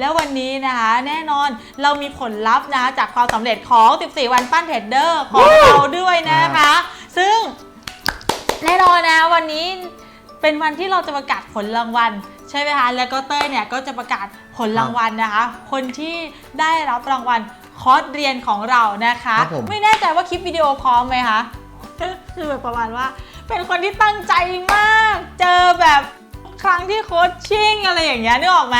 แล้ววันนี้นะคะแน่นอนเรามีผลลัพธ์นะจากความสำเร็จของ 14 วันปั้นเทรดเดอร์ของเราด้วยนะคะ ซึ่งแน่นอนนะวันนี้เป็นวันที่เราจะประกาศผลรางวัลใช่ไหมคะ แล้วก็เต้ยเนี่ยก็จะประกาศผลรางวัลนะคะ คนที่ได้รับรางวัลคอร์สเรียนของเรานะคะ ครับผม ไม่แน่ใจว่าคลิปวิดีโอพร้อมไหมคะ คือแบบประมาณว่า เป็นคนที่ตั้งใจมาก เจอแบบครั้งที่โค้ชชิ่งอะไรอย่างเงี้ยนึกออกไหม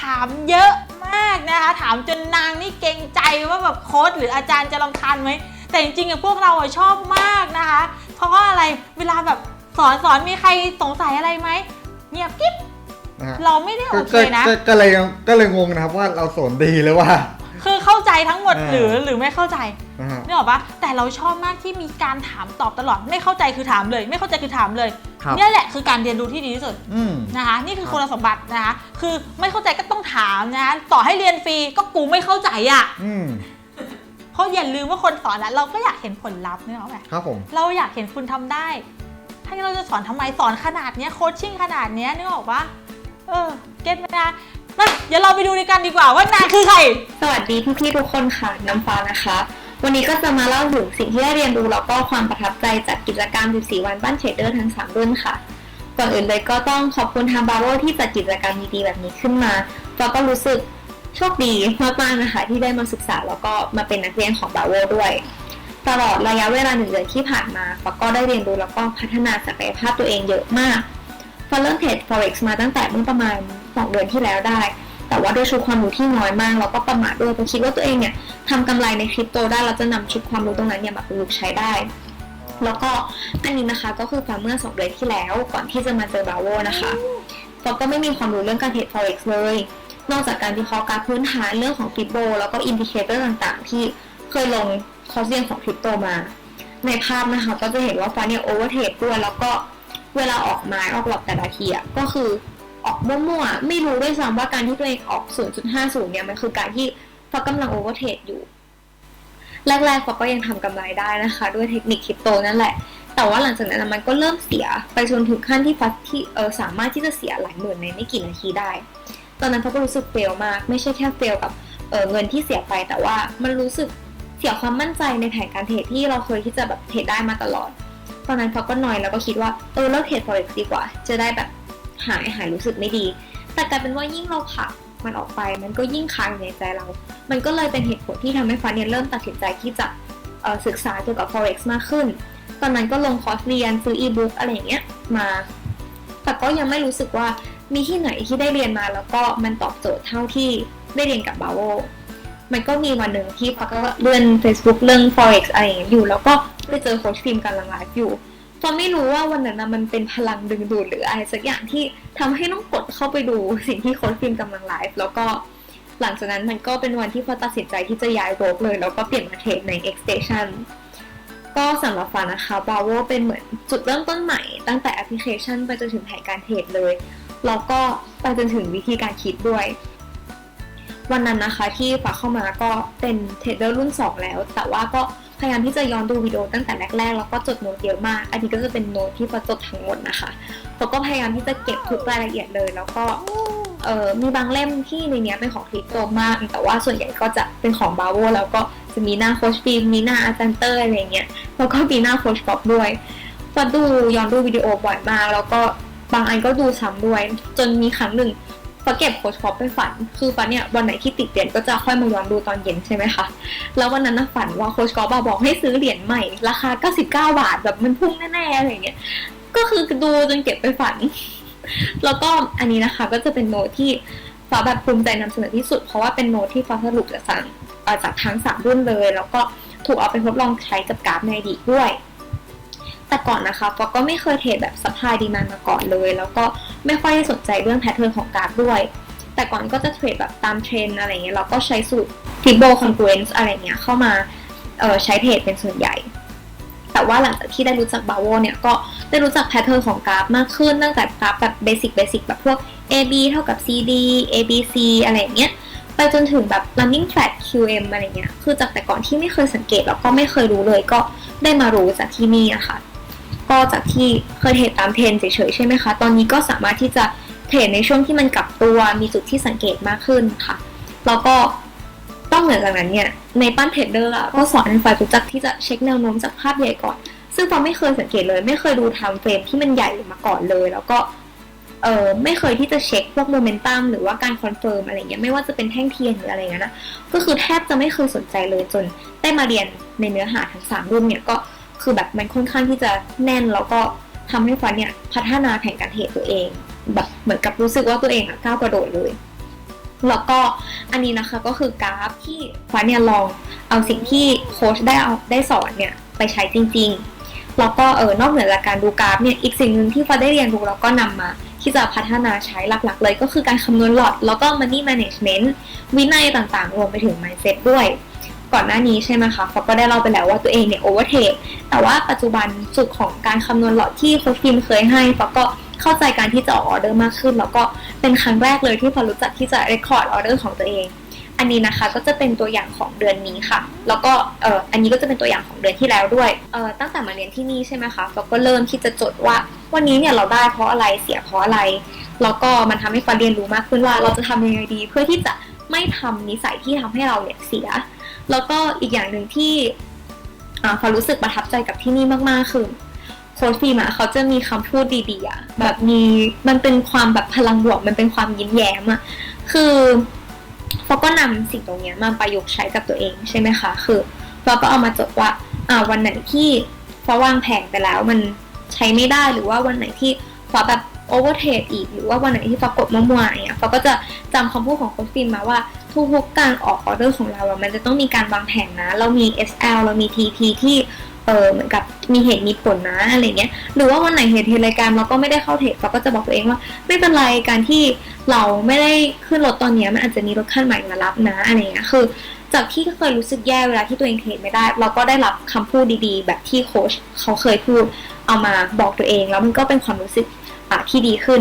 ถามเยอะมากนะคะ ถามจนนางนี่เกรงใจว่าแบบโค้ชหรืออาจารย์จะรำคาญไหม แต่จริงๆอะพวกเราอะชอบมากนะคะ เพราะว่าอะไรเวลาแบบสอนสอนมีใครสงสัยอะไรไหมเงียบกิ๊บนะฮะเราไม่ได้ก็โอเคก็นะ ก็ก็เลยก็เลยงงนะครับว่าเราสอนดีหรือว่า คือเข้าใจทั้งหมดอ่าหรือหรือไม่เข้าใจ นะฮะ นึกออกปะแต่เราชอบมากที่มีการถามตอบตลอด ไม่เข้าใจคือถามเลย ไม่เข้าใจคือถามเลย ครับเนี่ยแหละคือการเรียนรู้ที่ดีที่สุดอืม นะคะ นี่คือครับคุณสมบัตินะคะ คือไม่เข้าใจก็ต้องถามนะคะต่อให้เรียนฟรีก็กูไม่เข้าใจอะ่ะ อืม เพราะอย่าลืมว่าคนสอนอะเราก็อยากเห็นผลลัพธ์นึกออกไหมครับผม เราอยากเห็นคุณทำได้ ถ้าเราจะสอนทำไมสอนขนาดเนี้ยโคชชิ่งขนาดเนี้ยนึกออกปะเออ เก็ตไหมนะมาเดี๋ยวเราไปดูด้วยกันดีกว่าว่านางคือใคร สวัสดีพี่ๆทุกคนค่ะน้ำฟ้านะคะ วันนี้ก็จะมาเล่าถึงสิ่งที่ได้เรียนรู้แล้วก็ความประทับใจจากกิจกรรม 14 วันบ้านเทรดเดอร์ทั้ง 3 รุ่นค่ะ ก่อนอื่นเลยก็ต้องขอบคุณทางบาโวที่จัดกิจกรรมดีๆแบบนี้ขึ้นมาเราก็รู้สึกโชคดีมากๆนะคะที่ได้มาศึกษาแล้วก็มาเป็นนักเรียนของบาโวด้วย ตลอดระยะเวลาหนึ่งเดือนที่ผ่านมาฟ้าก็ได้เรียนรู้แล้วก็พัฒนาศักยภาพตัวเองเยอะมากฟ้าเริ่มเทรด forex มาตั้งแต่เมื่อประมาณสองเดือนที่แล้วได้ แต่ว่าด้วยชุดความรู้ที่น้อยมากแล้วก็ประมาทด้วยเราคิดว่าตัวเองเนี่ยทำกำไรในคริปโตได้เราจะนำชุดความรู้ตรงนั้นเนี่ยมาประยุกต์ใช้ได้ แล้วก็อันนี้นะคะก็คือฟ้าเมื่อสองเดือนที่แล้วก่อนที่จะมาเจอบาโวนะคะฟ้าก็ไม่มีความรู้เรื่องการเทรด forex เลย นอกจากการวิเคราะห์กาฟพื้นฐานเรื่องของฟิโบแล้วก็อินดิเคเตอร์ต่างๆ ที่เคยลงคอร์สเรียนของคริปโตมา ในภาพนะคะก็จะเห็นว่าฟ้าเนี่ยโอเวอร์เทรดด้วยแล้วก็เวลาออกไม้ออกหลอกแต่ละทีอะก็คือ ออกมั่วๆไม่รู้ด้วยซ้ำว่าการที่ตัวเองออก 0.50 เนี่ยมันคือการที่ฟ้ากำลังโอเวอร์เทรดอยู่ แรกๆฟ้าก็ยังทำกำไรได้นะคะ ด้วยเทคนิคคริปโตนั่นแหละ แต่ว่าหลังจากนั้นมันก็เริ่มเสียไปจนถึงขั้นที่ฟ้าที่เออสามารถที่จะเสียหลายหมื่นในไม่กี่นาทีได้ ตอนนั้นฟ้าก็รู้สึกเฟลมาก ไม่ใช่แค่เฟลกับเออเงินที่เสียไปแต่ว่ามันรู้สึกเสียความมั่นใจในแผนการเทรดที่เราเคยที่จะแบบเทรดได้มาตลอด ตอนนั้นฟ้าก็นอยแล้วก็คิดว่าเออเลิกเทรด forex ดีกว่า จะได้แบบ หายหายรู้สึกไม่ดี แต่กลายเป็นว่ายิ่งเราผลักมันออกไป มันก็ยิ่งค้างอยู่ในใจเรา มันก็เลยเป็นเหตุผลที่ทำให้ฟ้าเนี่ยเริ่มตัดสินใจที่จะศึกษาเกี่ยวกับ forex มากขึ้น ตอนนั้นก็ลงคอร์สเรียนซื้ออีบุ๊กอะไรอย่างเงี้ยมา แต่ก็ยังไม่รู้สึกว่ามีที่ไหนที่ได้เรียนมาแล้วก็มันตอบโจทย์เท่าที่ได้เรียนกับบาโวมันก็มีวันหนึ่งที่ฟ้าก็เลื่อน Facebook เรื่อง forex อะไรอย่างเงี้ยอยู่ แล้วก็ไปเจอโค้ชฟิล์มกำลังไลฟ์อยู่ ฟ้าไม่รู้ว่าวันนั้นนะมันเป็นพลังดึงดูดหรืออะไรสักอย่างที่ทำให้ต้องกดเข้าไปดูสิ่งที่โค้ชฟิล์มกำลังไลฟ์แล้วก็หลังจากนั้นมันก็เป็นวันที่ฟ้าตัดสินใจที่จะย้ายโรกเลย แล้วก็เปลี่ยนมาเทรดใน X Station ก็สำหรับฟ้านะคะบาโวเป็นเหมือนจุดเริ่มต้นใหม่ตั้งแต่แอปพลิเคชันไปจนถึงแผนการเทรดเลย แล้วก็ไปจนถึงวิธีการคิดด้วย วันนั้นนะคะที่ฟ้าเข้ามาก็เป็นเทรดเดอร์รุ่น 2 แล้ว แต่ว่าก็ พยายามที่จะย้อนดูวิดีโอตั้งแต่แรกๆแล้วก็จดโน้ตเยอะมาก อันนี้ก็จะเป็นโน้ตที่ฟ้าจดทั้งหมดนะคะฟ้าก็พยายามที่จะเก็บทุกรายละเอียดเลย แล้วก็เออมีบางเล่มที่ในเนี้ยเป็นของคริปโตมาก แต่ว่าส่วนใหญ่ก็จะเป็นของบาโวแล้วก็จะมีหน้าโคชฟิล์มมีหน้าอาจารย์เตอร์อะไรเงี้ยแล้วก็มีหน้าโคชป๊อปด้วยฟ้าดูย้อนดูวิดีโอบ่อยมาก แล้วก็บางอันก็ดูซ้ำด้วย จนมีครั้งหนึ่ง ฟ้าเก็บโค้ชป๊อปไปฝัน คือฟ้าเนี่ยวันไหนที่ติดเหรียญก็จะค่อยมาย้อนดูตอนเย็นใช่ไหมคะ แล้ววันนั้นน่ะฝันว่าโคชป๊อปอะบอกให้ซื้อเหรียญใหม่ ราคา 99 บาทแบบมันพุ่งแน่ๆอะไรเงี้ย ก็คือดูจนเก็บไปฝัน แล้วก็อันนี้นะคะก็จะเป็นโน้ตที่ฟ้าแบบภูมิใจนำเสนอที่สุด เพราะว่าเป็นโน้ตที่ฟ้าสรุปจากสั่งจากทั้งสามรุ่นเลย แล้วก็ถูกเอาไปทดลองใช้กับกราฟในอดีตด้วย แต่ก่อนนะคะฟ้าก็ไม่เคยเทรดแบบซัพพลายดีมานมาก่อนเลย แล้วก็ไม่ค่อยได้สนใจเรื่องแพทเทิร์นของกราฟด้วย แต่ก่อนก็จะเทรดแบบตามเทรนอะไรเงี้ยเราก็ใช้สูตร Fibbo Confluence อะไรเงี้ยเข้ามาเออใช้เทรดเป็นส่วนใหญ่ แต่ว่าหลังจากที่ได้รู้จักบาโวเนี่ยก็ได้รู้จักแพทเทิร์นของกราฟมากขึ้นตั้งแต่กราฟแบบเบสิกเบสิกแบบพวก AB เท่ากับ CD ABC อะไรเงี้ยไปจนถึงแบบ running track QM อะไรเงี้ย คือจากแต่ก่อนที่ไม่เคยสังเกตแล้วก็ไม่เคยรู้เลยก็ได้มารู้จากที่นี่อะค่ะ ก็จากที่เคยเห็นตามเทรนเฉยๆใช่ไหมคะ ตอนนี้ก็สามารถที่จะเทรดในช่วงที่มันกลับตัวมีจุดที่สังเกตมากขึ้นค่ะ แล้วก็ต้องเหนือจากนั้นเนี่ยในปั้นเทรดเดอร์อะก็สอนให้ฝ่ายรู้จักที่จะเช็คแนวโน้มจากภาพใหญ่ก่อน ซึ่งฟอไม่เคยสังเกตเลย ไม่เคยดูไทม์เฟรมที่มันใหญ่มาก่อนเลย แล้วก็เออไม่เคยที่จะเช็คพวกโมเมนตัมหรือว่าการคอนเฟิร์มอะไรเงี้ยไม่ว่าจะเป็นแท่งเทียนหรืออะไรเงี้ยนะก็คือแทบจะไม่เคยสนใจเลยจนได้มาเรียนในเนื้อหาทั้งสามรุ่นเนี่ยก็ คือแบบมันค่อนข้างที่จะแน่นแล้วก็ทำให้ฟันเนี่ยพัฒนาแผนการเทรดตัวเอง แบบเหมือนกับรู้สึกว่าตัวเองอะก้าวกระโดดเลย แล้วก็อันนี้นะคะก็คือกราฟที่ฟ้าเนี่ยลองเอาสิ่งที่โค้ชได้เอาได้สอนเนี่ยไปใช้จริง ๆ แล้วก็เออนอกเหนือจากการดูกราฟเนี่ยอีกสิ่งหนึ่งที่ฟ้าได้เรียนรู้แล้วก็นำมาที่จะพัฒนาใช้หลักๆ เลยก็คือการคำนวณหลอดแล้วก็ money management วินัยต่างๆ รวมไปถึง mindset ด้วย ก่อนหน้านี้ใช่ไหมคะฟอก็ได้เล่าไปแล้วว่าตัวเองเนี่ย overtake แต่ว่าปัจจุบันจุดของการคำนวณหลอดที่โค้ชฟิล์มเคยให้ฟอก็เข้าใจการที่จะออเดอร์มากขึ้น แล้วก็เป็นครั้งแรกเลยที่ฟอรู้จักที่จะ record ออเดอร์ของตัวเอง อันนี้นะคะก็จะเป็นตัวอย่างของเดือนนี้ค่ะ แล้วก็เอออันนี้ก็จะเป็นตัวอย่างของเดือนที่แล้วด้วยเออตั้งแต่มาเรียนที่นี่ใช่ไหมคะฟอก็เริ่มที่จะจดว่าวันนี้เนี่ยเราได้เพราะอะไรเสียเพราะอะไร แล้วก็มันทำให้ฟาเรียนรู้มากขึ้นว่าเราจะทำยังไงดี เพื่อที่จะไม่ทำนิสัยที่ทำให้เราเนี่ยเสีย แล้วก็อีกอย่างหนึ่งที่อ่าฟารู้สึกประทับใจกับที่นี่มากๆคือโค้ชฟิล์มอะเขาจะมีคำพูดดีๆอะแบบมีมันเป็นความแบบพลังบวกมันเป็นความยิ้มแย้มอะคือฟาก็นำสิ่งตรงเนี้ยมาประยุกต์ใช้กับตัวเองใช่ไหมคะคือฟาก็เอามาจดว่าอ่าวันไหนที่ฟาวางแผนไปแล้วมันใช้ไม่ได้หรือว่าวันไหนที่ฟาแบบโอเวอร์เทรดอีก หรือว่าวันไหนที่ฟากดมั่วๆอย่างเงี้ยฟาก็จะจำคำพูดของโค้ชฟิล์มมาว่า ทุกๆการออกออเดอร์ของเราอะมันจะต้องมีการวางแผนนะ เรามี SL เรามี TP ที่เออเหมือนกับมีเหตุมีผลนะอะไรเงี้ยหรือว่าวันไหนเหตุเทรายการเราก็ไม่ได้เข้าเทรดเราก็จะบอกตัวเองว่า ไม่เป็นไรการที่เราไม่ได้ขึ้นรถตอนนี้มันอาจจะมีรถคันใหม่มารับนะอะไรเงี้ยคือ จากที่เคยรู้สึกแย่เวลาที่ตัวเองเทรดไม่ได้ เราก็ได้รับคำพูดดีๆ แบบที่โค้ชเขาเคยพูดเอามาบอกตัวเอง แล้วมันก็เป็นความรู้สึกที่ดีขึ้น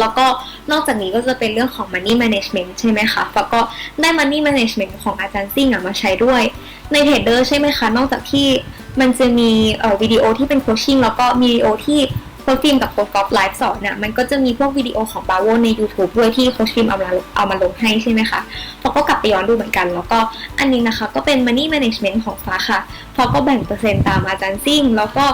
แล้วก็นอกจากนี้ก็จะเป็นเรื่องของ money management ใช่ไหมคะแล้วก็ได้ money management ของอาจารย์ซิ่งมาใช้ด้วย ในเทรดเดอร์ใช่ไหมคะ นอกจากที่มันจะมีเอ่อวิดีโอที่เป็นโคชชิ่งแล้วก็มีวิดีโอที่โค้ชฟิล์มกับโค้ชกอล์ฟไลฟ์สอนน่ะมันก็จะมีพวกวิดีโอของบาโวใน YouTube ด้วยที่โค้ชฟิล์มเอามาเอามาลงให้ใช่ไหมคะเราก็กลับไปย้อนดูเหมือนกัน แล้วก็อันนี้นะคะก็เป็น money management ของฟ้าค่ะฟ้าก็แบ่งเปอร์เซ็นต์ตามอาจารย์ซิ่ง แล้วก็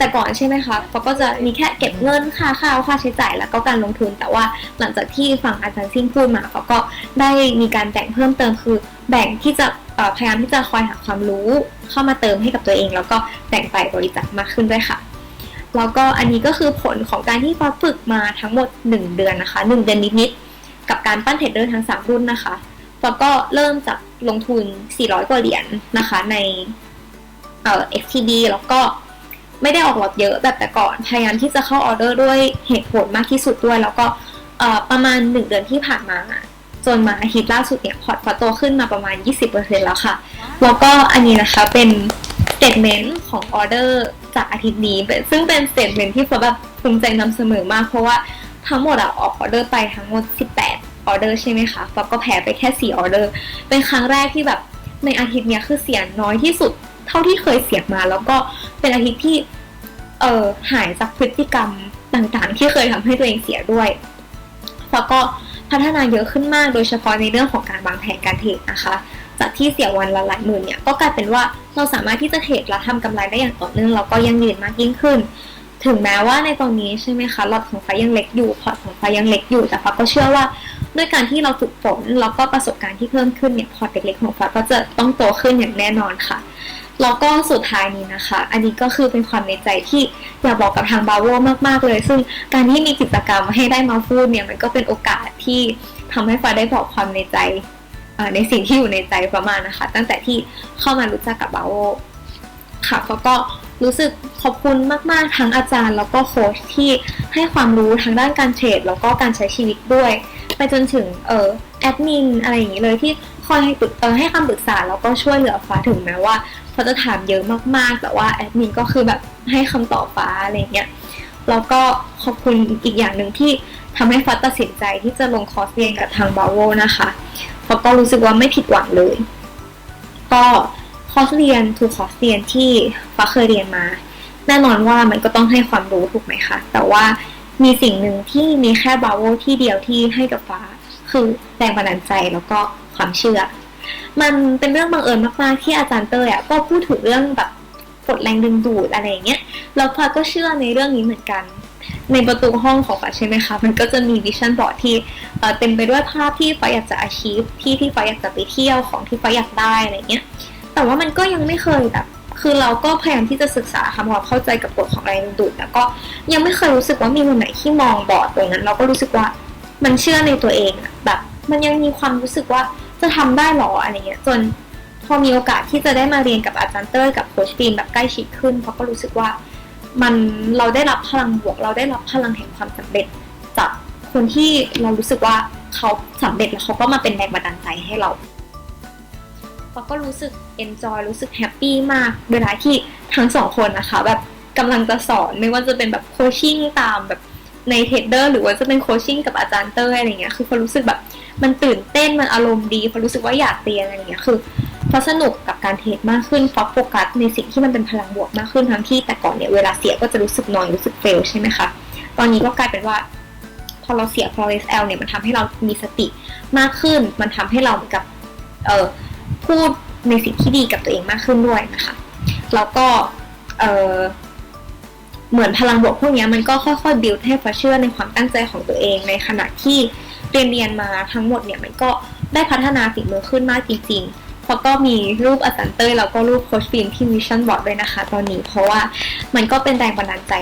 แต่ก่อนใช่ไหมคะเขาก็จะมีแค่เก็บเงินค่าข้าวค่าใช้จ่ายแล้วก็การลงทุน แต่ว่าหลังจากที่ฟังอาจารย์ซิ่งพูดมาเขาก็ได้มีการแบ่งเพิ่มเติมคือ แบ่งที่จะพยายามที่จะคอยหาความรู้เข้ามาเติมให้กับตัวเอง แล้วก็แบ่งไปบริจาคมากขึ้นด้วยค่ะแล้วก็อันนี้ก็คือผลของการที่ฟ้าฝึกมาทั้งหมด 1 เดือนนะคะ 1 เดือนนิดๆกับการปั้นเทรดเดอร์ทั้ง 3 รุ่นนะคะฟ้าก็เริ่มจากลงทุน 400 กว่าเหรียญนะคะในเอ่อ XTB แล้วก็ ไม่ได้ออกหลอดเยอะแบบแต่ก่อน พยายามที่จะเข้าออเดอร์ด้วยเหตุผลมากที่สุดด้วย แล้วก็เอ่อประมาณ 1 เดือนที่ผ่านมาจนมาอาทิตย์ล่าสุดเนี่ยพอร์ตฟ้าโตขึ้นมาประมาณ 20%แล้วค่ะ แล้วก็อันนี้นะคะเป็นสเต t เมนต์ของออเดอร์จากอาทิตย์นี้เป็นซึ่งเป็นสเต t เมนต์ที่ฟ้าแบบภูมิใจนำเสนอมาก เพราะว่าทั้งหมดอะออกออเดอร์ไปทั้งหมด 18 ออเดอร์ใช่ไหมคะฟ้าก็แพ้ไปแค่ 4 ออเดอร์ เป็นครั้งแรกที่แบบในอาทิตย์เนี้ยคือเสียน้อยที่สุด เท่าที่เคยเสียมา แล้วก็เป็นอาทิตย์ที่เออหายจากพฤติกรรมต่างๆ ที่เคยทำให้ตัวเองเสียด้วยฟ้าก็พัฒนาเยอะขึ้นมากโดยเฉพาะในเรื่องของการวางแผนการเทรดนะคะ จากที่เสียวันละหลายหมื่นเนี่ย ก็กลายเป็นว่าเราสามารถที่จะเทรดและทำกำไรได้อย่างต่อเนื่องแล้วก็ยั่งยืนมากยิ่งขึ้น ถึงแม้ว่าในตอนนี้ใช่ไหมคะหลอดของไฟยังเล็กอยู่พอร์ตของไฟยังเล็กอยู่แต่ฟ้าก็เชื่อว่าด้วยการที่เราฝึกฝนแล้วก็ประสบการณ์ที่เพิ่มขึ้นเนี่ยพอร์ตเล็กๆของฟ้าก็จะต้องโตขึ้นอย่างแน่นอนค่ะ แล้วก็สุดท้ายนี้นะคะ อันนี้ก็คือเป็นความในใจที่อยากบอกกับทางบาโวมากๆเลย ซึ่งการที่มีกิจกรรมให้ได้มาพูดเนี่ยมันก็เป็นโอกาสที่ทำให้ฟ้าได้บอกความในใจในสิ่งที่อยู่ในใจประมาณนะคะ ตั้งแต่ที่เข้ามารู้จักกับบาโวค่ะฟ้าก็รู้สึกขอบคุณมาก ๆ ทั้งอาจารย์ แล้วก็โค้ชที่ให้ความรู้ทางด้านการเทรดแล้วก็การใช้ชีวิตด้วย ไปจนถึงเออแอดมินอะไรอย่างนี้เลยที่คอยให้ปรึกเออให้คำปรึกษาแล้วก็ช่วยเหลือฟ้าถึงแม้ว่า เขาจะถามเยอะมากๆ แต่ว่าแอดมินก็คือแบบให้คำตอบฟ้าอะไรเงี้ยแล้วก็ขอบคุณอีกอย่างหนึ่งที่ทำให้ฟ้าตัดสินใจที่จะลงคอร์สเรียนกับทางบาโวนะคะฟ้าะก็รู้สึกว่าไม่ผิดหวังเลย ก็คอร์สเรียนทูคอร์สเรียนที่ฟ้าเคยเรียนมา แน่นอนว่ามันก็ต้องให้ความรู้ถูกไหมคะแต่ว่ามีสิ่งหนึ่งที่มีแค่บาโวที่เดียวที่ให้กับฟ้า คือแรงบันดาลใจแล้วก็ความเชื่อ มันเป็นเรื่องบังเอิญมากๆที่อาจารย์เตยอะก็พูดถึงเรื่องแบบกฎแรงดึงดูดอะไรอย่างเงี้ยแล้วฟ้าก็เชื่อในเรื่องนี้เหมือนกัน ในประตูห้องของฟ้าใช่ไหมคะ มันก็จะมีวิชั่นบอร์ดที่เต็มไปด้วยภาพที่ฟ้าอยากจะ achieve ที่ที่ฟ้าอยากจะไปเที่ยวของที่ฟ้าอยากได้อะไรเงี้ยแต่ว่ามันก็ยังไม่เคยแบบคือเราก็พยายามที่จะศึกษาทำความเข้าใจกับกฎของแรงดึงดูดแล้วก็ยังไม่เคยรู้สึกว่ามีวันไหนที่มองบอร์ดตรงนั้น เราก็รู้สึกว่ามันเชื่อในตัวเองอะแบบ มันยังมีความรู้สึกว่า จะทำได้หรออะไรเงี้ยจนพอมีโอกาสที่จะได้มาเรียนกับอาจารย์เต้ยกับโค้ชฟิล์มแบบใกล้ชิดขึ้นเขาก็รู้สึกว่ามันเราได้รับพลังบวก เราได้รับพลังแห่งความสำเร็จจากคนที่เรารู้สึกว่าเขาสำเร็จแล้วเขาก็มาเป็นแรงบันดาลใจให้เราเราก็รู้สึก enjoy รู้สึกแฮปปี้มากเวลาที่ทั้งสองคนนะคะ แบบกำลังจะสอนไม่ว่าจะเป็นแบบโคชชิ่งตามแบบ ในเทรดเดอร์หรือว่าจะเป็นโคชชิ่งกับอาจารย์เต้ยอะไรเงี้ยคือพอรู้สึกแบบมันตื่นเต้นมันอารมณ์ดีพอรู้สึกว่าอยากเรียนอะไรเงี้ยคือพอสนุกกับการเทรดมากขึ้นฟอโฟกัสในสิ่งที่มันเป็นพลังบวกมากขึ้นทั้งที่แต่ก่อนเนี่ยเวลาเสียก็จะรู้สึกนอยรู้สึกเฟลใช่ไหมคะตอนนี้ก็กลายเป็นว่าพอเราเสีย f o SL เนี่ยมันทำให้เรามีสติมากขึ้น มันทำให้เราเหมือนกับเอ่อพูดในสิ่งที่ดีกับตัวเองมากขึ้นด้วยนะคะแล้วก็เอ่อ เหมือนพลังบวกพวกนี้มันก็ค่อยๆบิวให้ฟ้าเชื่อในความตั้งใจของตัวเองในขณะที่เรียนเรียนมาทั้งหมดเนี่ยมันก็ได้พัฒนาฝีมือขึ้นมากจริงๆเพราะก็มีรูปอาจารย์เต้ยแล้วก็รูปโคชฟิล์มที่วิชั่นบอร์ดด้วยนะคะ ตอนนี้เพราะว่ามันก็เป็นแรงบันดาลใจ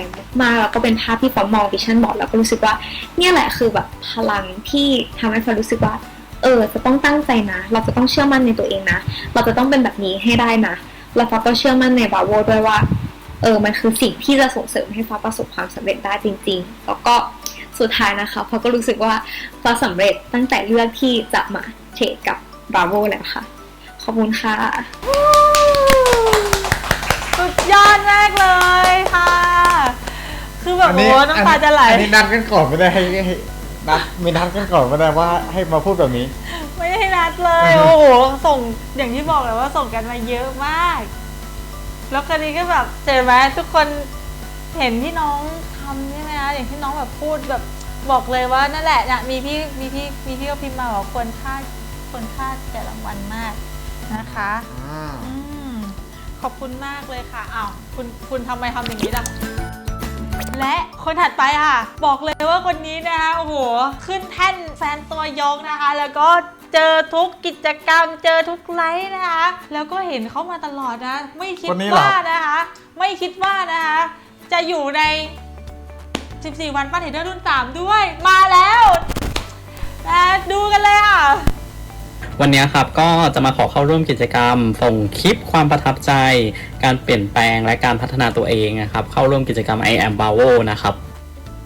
มากแล้วก็เป็นภาพที่ฟ้ามองวิชั่นบอร์ดแล้วก็รู้สึกว่าเนี่ยแหละคือแบบพลังที่ทำให้ฟ้ารู้สึกว่าเออจะต้องตั้งใจนะ เราจะต้องเชื่อมั่นในตัวเองนะ เราจะต้องเป็นแบบนี้ให้ได้นะ แล้วฟ้าก็เชื่อมั่นในบาโวด้วยว่า เออมันคือสิ่งที่จะส่งเสริมให้ฟ้าประสบความสำเร็จได้จริง ๆ แล้วก็สุดท้ายนะคะฟ้าก็รู้สึกว่าฟ้าสำเร็จตั้งแต่เลือกที่จะมาเทรดกับบาโวแล้วค่ะ ขอบคุณค่ะ สุดยอดมากเลยค่ะ คือแบบอันโอ้นี้โหน้ำตาจะไหลอันนี้นัดกันก่อนไม่ได้ให้ให้นัดมีนัดกันก่อนไม่ได้ว่าให้มาพูดแบบนี้ ไม่ได้นัดเลยอือฮึโอ้โหส่งอย่างที่บอกเลยว่าส่งกันมาเยอะมาก แล้วคราวนี้ก็แบบเจอไหมทุกคนเห็นที่น้องทำใช่ไหมคะอย่างที่น้องแบบพูดแบบบอกเลยว่านั่นแหละนะมีพี่มีพี่มีพี่ก็พิมพ์มาบอกควรค่าควรค่าแก่รางวัลมากนะคะอ่าอืมขอบคุณมากเลยค่ะอ้าวคุณคุณทำไมทำอย่างนี้ล่ะ และคนถัดไปค่ะ บอกเลยว่าคนนี้นะคะโอ้โหขึ้นแท่นแฟนตัวยงนะคะ แล้วก็เจอทุกกิจกรรม เจอทุกไลฟ์นะคะ แล้วก็เห็นเขามาตลอดนะ ไม่คิดคนนี้เหรอ ว่านะคะ ไม่คิดว่านะคะ จะอยู่ใน 14 วันป้าเทรดเดอร์รุ่น 3 ด้วยมาแล้วนะดูกันเลยค่ะ วันนี้ครับก็จะมาขอเข้าร่วมกิจกรรม ส่งคลิปความประทับใจ การเปลี่ยนแปลงและการพัฒนาตัวเองนะครับ เข้าร่วมกิจกรรม I am Bravo นะครับ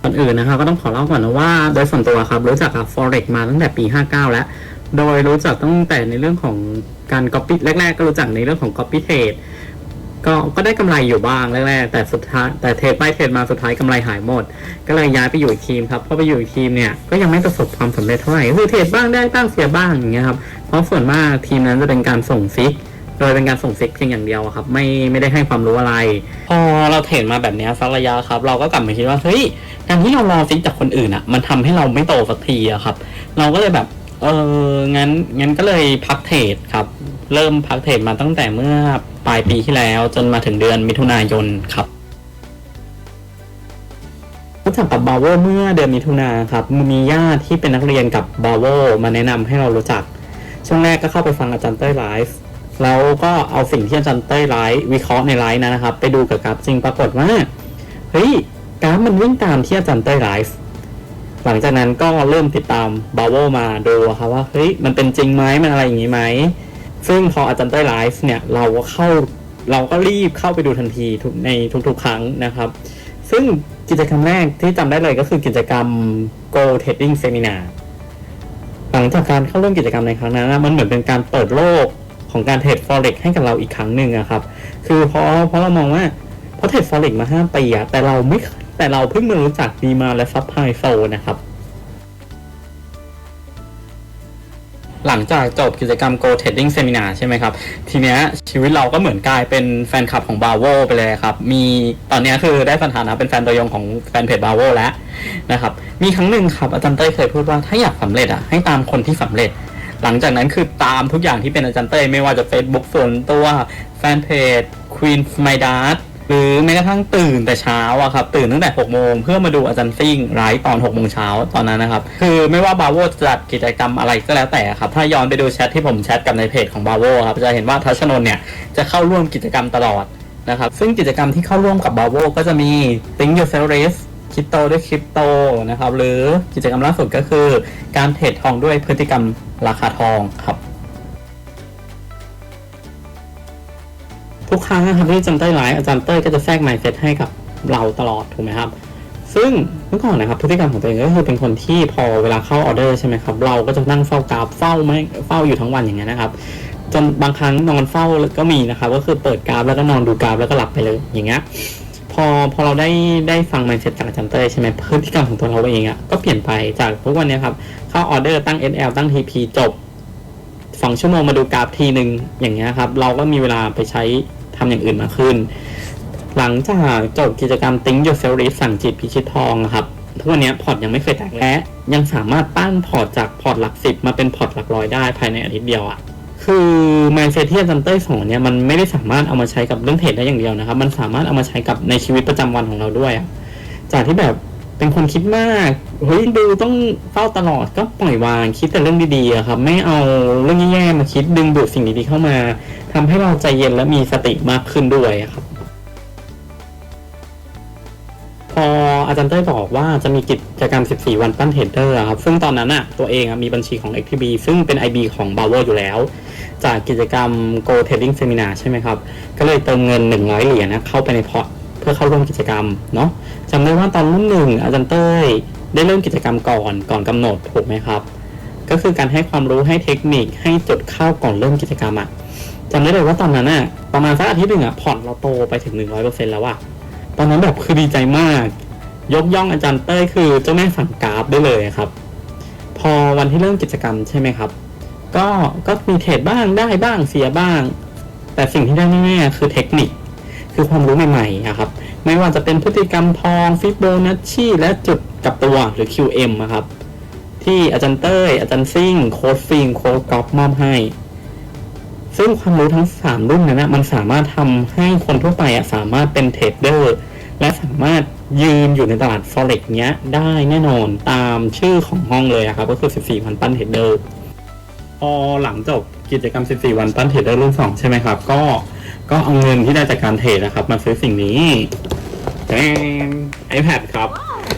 ก่อนอื่นนะครับก็ต้องขอเล่าก่อนนะว่าโดยส่วนตัวครับรู้จักกับ Forex มาตั้งแต่ปี 59 แล้ว โดยรู้จักตั้งแต่ในเรื่องของการ copy แรก ๆ ก็รู้จักในเรื่องของ copy trade ก็ก็ได้กำไรอยู่บ้างแรกๆแต่สุดท้ายแต่เทรดไปเทรดมาสุดท้ายกำไรหายหมด ก็เลยย้ายไปอยู่อีกทีมครับพอไปอยู่อีกทีมเนี่ยก็ยังไม่ประสบความสำเร็จเท่าไหร่คือเทรดบ้างได้บ้างเสียบ้างอย่างเงี้ยครับเพราะส่วนมากทีมนั้นจะเป็นการส่งซิกโดยเป็นการส่งซิกเพียงอย่างเดียวครับ ไม่ไม่ได้ให้ความรู้อะไร พอเราเทรดมาแบบนี้สักระยะครับ เราก็กลับมาคิดว่าเฮ้ยการที่เรารอซิกจากคนอื่นอะมันทำให้เราไม่โตสักทีอะครับ เราก็เลยแบบเอองั้นงั้นก็เลยพักเทรดครับ เริ่มพักเทรดมาตั้งแต่เมื่อปลายปีที่แล้วจนมาถึงเดือนมิถุนายนครับรู้จักกับบาโวเมื่อเดือนมิถุนาครับมีญาติที่เป็นนักเรียนกับบาโวมาแนะนำให้เรารู้จัก ช่วงแรกก็เข้าไปฟังอาจารย์เต้ยไลฟ์แล้วก็เอาสิ่งที่อาจารย์เต้ยไลฟ์วิเคราะห์ในไลฟ์นะครับ ไปดูกับกราฟจริงปรากฏว่าเฮ้ยกราฟมันวิ่งตามที่อาจารย์เต้ยไลฟ์หลังจากนั้นก็เริ่มติดตามบาโวมาดูครับว่าเฮ้ยมันเป็นจริงไหมมันอะไรอย่างนี้ไหม ซึ่งพออาจารย์เต้ไลฟ์เนี่ยเราก็เข้าเราก็รีบเข้าไปดูทันทีในทุกๆ ครั้งนะครับ ซึ่งกิจกรรมแรกที่จำได้เลยก็คือกิจกรรม Go Trading Seminar หลังจากการเข้าร่วมกิจกรรมในครั้งนั้นนะมันเหมือนเป็นการเปิดโลกของการเทรด Forex ให้กับเราอีกครั้งหนึ่งอะครับ คือเพราะเพราะเรามองว่าเพราะเทรด Forex มา 5 ปีอะแต่เราไม่แต่เราเพิ่งมารู้จักดีมาและซับไพโซนะครับ หลังจากจบกิจกรรม Go Trading Seminar ใช่ไหมครับ ทีเนี้ยชีวิตเราก็เหมือนกลายเป็นแฟนคลับของ b a v o ไปเลยครับ มีตอนเนี้ยคือได้สถานะเป็นแฟนตัวยงของแฟนเพจ b a v o แล้วนะครับ มีครั้งหนึ่งครับอาจารย์เต้ยเคยพูดว่าถ้าอยากสำเร็จอะให้ตามคนที่สำเร็จ หลังจากนั้นคือตามทุกอย่างที่เป็นอาจารย์เต้ยไม่ว่าจะ Facebook ส่วนตัวแฟนเพจ Queen m y d a r หรือแม้กระทั่งตื่นแต่เช้าอะครับตื่นตั้งแต่6โมงเพื่อมาดูอาจารย์ซิ่งไลฟ์ตอน6โมงเช้าตอนนั้นนะครับคือไม่ว่าบาโวจะจัดกิจกรรมอะไรก็แล้วแต่ครับถ้าย้อนไปดูแชทที่ผมแชทกับในเพจของบาโวครับจะเห็นว่าทัชนนเนี่ยจะเข้าร่วมกิจกรรมตลอดนะครับซึ่งกิจกรรมที่เข้าร่วมกับบาโวก็จะมี Think Yourself Race คริปโตด้วยคริปโตนะครับหรือกิจกรรมล่าสุดก็คือการเทรดทองด้วยพฤติกรรมราคาทองครับ ทุกครั้งนะครับที่อาจารย์เต้ยไลฟ์อาจารย์เต้ยก็จะแทรกไมเซ็ตให้กับเราตลอดถูกไหมครับ ซึ่งเมื่อก่อนนะครับพฤติกรรมของตัวเองก็คือเป็นคนที่พอเวลาเข้าออเดอร์ใช่ไหมครับเราก็จะนั่งเฝ้ากราฟเฝ้าไม่เฝ้าอยู่ทั้งวันอย่างเงี้ยนะครับจนบางครั้งนอนเฝ้าก็มีนะครับก็คือเปิดกราฟแล้วก็นอนดูกราฟแล้วก็หลับไปเลยอย่างเงี้ยพอพอเราได้ได้ฟัง mindset จากอาจารย์เต้ยใช่ไหมพฤติกรรมของตัวเราเองอะ่ะก็เปลี่ยนไปจากทุกวันนี้ครับเข้าออเดอร์ตั้ง NL ตั้ง TP จบสองชั่วโมงมาดูกราฟทีหนึ่งอย่างเงี้ยครับ เราก็มีเวลาไปใช้ ทำอย่างอื่นมากขึ้น หลังจากจบกิจกรรม Think Yourself Rich สั่งจิตพิชิตทองอะครับทุกวันนี้พอร์ตยังไม่เคยแตกและยังสามารถปั้นพอร์ตจากพอร์ตหลักสิบมาเป็นพอร์ตหลักร้อยได้ภายในอาทิตย์เดียวอะคือ mindset ที่อาจารย์เต้ยสอนเนี่ยมันไม่ได้สามารถเอามาใช้กับเรื่องเทรดได้อย่างเดียวนะครับ มันสามารถเอามาใช้กับในชีวิตประจำวันของเราด้วย จากที่แบบ เป็นคนคิดมากเฮ้ยดูต้องเฝ้าตลอดก็ปล่อยวางคิดแต่เรื่องดีๆอะครับ ไม่เอาเรื่องแย่ๆมาคิดดึงดูดสิ่งดีๆเข้ามาทำให้เราใจเย็นและมีสติมากขึ้นด้วยครับ พออาจารย์เต้ยบอกว่าจะมีกิจกรรม 14 วันปั้นเทรดเดอร์ครับ ซึ่งตอนนั้นอะตัวเองอมีบัญชีของ XTB ซึ่งเป็น IB ของ b a w o อยู่แล้ว จากกิจกรรม Go Trading Seminar ใช่ไหมครับ ก็เลยเติมเงิน 100 เหรียญนะเข้าไปในพอร์ต พื่อเข้าร่วมกิจกรรมเนาะจำได้ว่าตอนรุ่นหนึ่งอาจารย์เต้ยได้เริ่มกิจกรรมก่อนก่อนกำหนดถูกไหมครับ ก็คือการให้ความรู้ให้เทคนิคให้จุดเข้าก่อนเริ่มกิจกรรมอะจำได้เลยว่าตอนนั้นอะประมาณสักอาทิตย์หนึ่งอะพอร์ตเราโตไปถึง 100%แล้วอะตอนนั้นแบบคือดีใจมาก ยกย่องอาจารย์เต้ยคือเจ้าแม่สั่งกราฟได้เลยครับ พอวันที่เริ่มกิจกรรมใช่ไหมครับ ก็ก็มีเทรดบ้างได้บ้างเสียบ้าง แต่สิ่งที่ได้แน่ๆคือเทคนิค คือความรู้ใหม่ๆอะครับ ไม่ว่าจะเป็นพฤติกรรมทองฟิโบนัชชีและจุดกับตัวหรือ QM อะครับ ที่อาจารย์เต้ย อาจารย์ซิ่ง โค้ดฟิงโค้ดกอล์ฟมอบให้ ซึ่งความรู้ทั้ง 3 รุ่นนั้นนะมันสามารถทำให้คนทั่วไปสามารถเป็นเทรดเดอร์และสามารถยืนอยู่ในตลาด forex เนี้ยได้แน่นอนตามชื่อของห้องเลยอะครับ ก็คือ 14 วันปั้นเทรดเดอร์พอหลังจบกิจกรรม 14 วันปั้นเทรดเดอร์รุ่น 2 ใช่ไหมครับ ก็ ก็เอาเงินที่ได้จากการเทรดนะครับ มาซื้อสิ่งนี้แจม iPad ครับ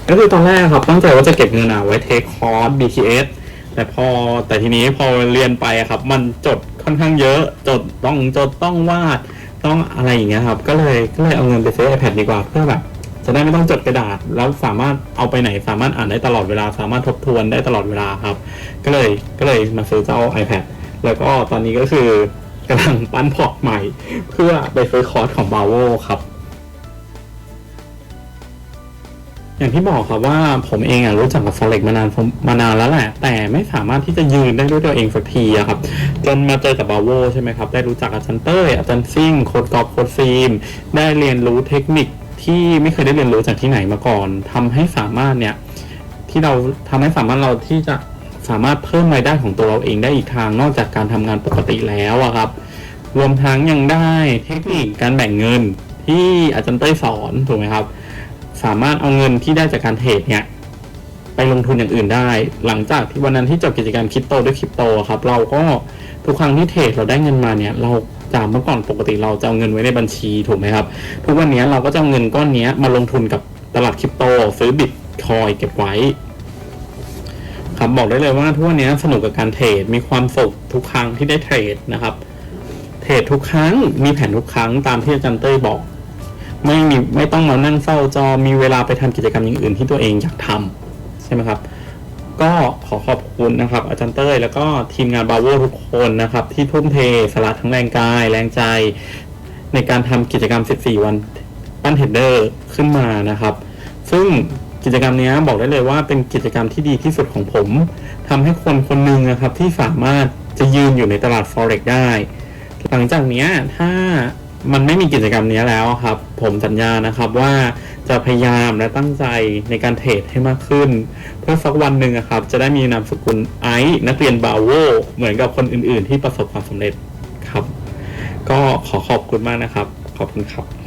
ก็คือตอนแรกครับตั้งใจว่าจะเก็บเงินอะไว้เทคคอร์ส BTS แต่พอแต่ทีนี้พอเรียนไปอะครับ มันจดค่อนข้างเยอะจดต้องจดต้องวาดต้องอะไรอย่างเงี้ยครับ ก็เลยก็เลยเอาเงินไปซื้อ iPad ดีกว่าเพื่อแบบจะได้ไม่ต้องจดกระดาษ แล้วสามารถเอาไปไหนสามารถอ่านได้ตลอดเวลา สามารถทบทวนได้ตลอดเวลาครับ ก็เลยก็เลยมาซื้อเจ้า iPad แล้วก็ตอนนี้ก็คือ กำลังปั้นพอร์ตใหม่ เพื่อไปซื้อคอร์สของ b a v o ครับ อย่างที่บอกครับว่าผมเองอะรู้จักกับ forex มานานมานานแล้วแหละ แต่ไม่สามารถที่จะยืนได้ด้วยตัวเองสักทีอะครับ จนมาเจอกับบาโวใช่ไหมครับ ได้รู้จักอาจารย์เต้ยอาจารย์ซิ่งโคดกอล์ฟโคดฟิล์มได้เรียนรู้เทคนิคที่ไม่เคยได้เรียนรู้จากที่ไหนมาก่อนทำให้สามารถเนี่ยที่เราทำให้สามารถเราที่จะ สามารถเพิ่มรายได้ของตัวเราเองได้อีกทางนอกจากการทำงานปกติแล้วครับ รวมทั้งยังได้เทคนิคการแบ่งเงินที่อาจารย์เต้ยสอนถูกไหมครับ สามารถเอาเงินที่ได้จากการเทรดเนี่ยไปลงทุนอย่างอื่นได้ หลังจากที่วันนั้นที่จบกิจกรรมคริปโตด้วยคริปโตครับ เราก็ทุกครั้งที่เทรดเราได้เงินมาเนี่ย เราจากเมื่อก่อนปกติเราจะเอาเงินไว้ในบัญชีถูกไหมครับ ทุกวันนี้เราก็จะเอาเงินก้อนนี้มาลงทุนกับตลาดคริปโตซื้อบิตคอยเก็บไว้ ครับบอกได้เลยว่าทุกวันนี้สนุกกับการเทรดมีความสุขทุกครั้งที่ได้เทรดนะครับ เทรดทุกครั้งมีแผนทุกครั้งตามที่อาจารย์เต้ยบอก ไม่มีไม่ต้องมานั่งเฝ้าจอมีเวลาไปทำกิจกรรมอย่างอื่นที่ตัวเองอยากทำใช่ไหมครับ ก็ขอขอบคุณนะครับ อาจารย์เต้ยแล้วก็ทีมงานบาโวทุกคนนะครับ ที่ทุ่มเทสละทั้งแรงกาย แรงใจ ในการทำกิจกรรม 14 วันปั้นเทรดเดอร์ขึ้นมานะครับ ซึ่ง กิจกรรมนี้บอกได้เลยว่าเป็นกิจกรรมที่ดีที่สุดของผมทำให้คนคนหนึ่งนะครับที่สามารถจะยืนอยู่ในตลาด forex ได้ หลังจากนี้ถ้ามันไม่มีกิจกรรมนี้แล้วครับ ผมสัญญานะครับว่าจะพยายามและตั้งใจในการเทรดให้มากขึ้น เพื่อสักวันหนึ่งอะครับ จะได้มีนามสกุลไอซ์นักเรียนบาโวเหมือนกับคนอื่น ๆ ที่ประสบความสำเร็จครับ ก็ขอขอบคุณมากนะครับ ขอบคุณครับ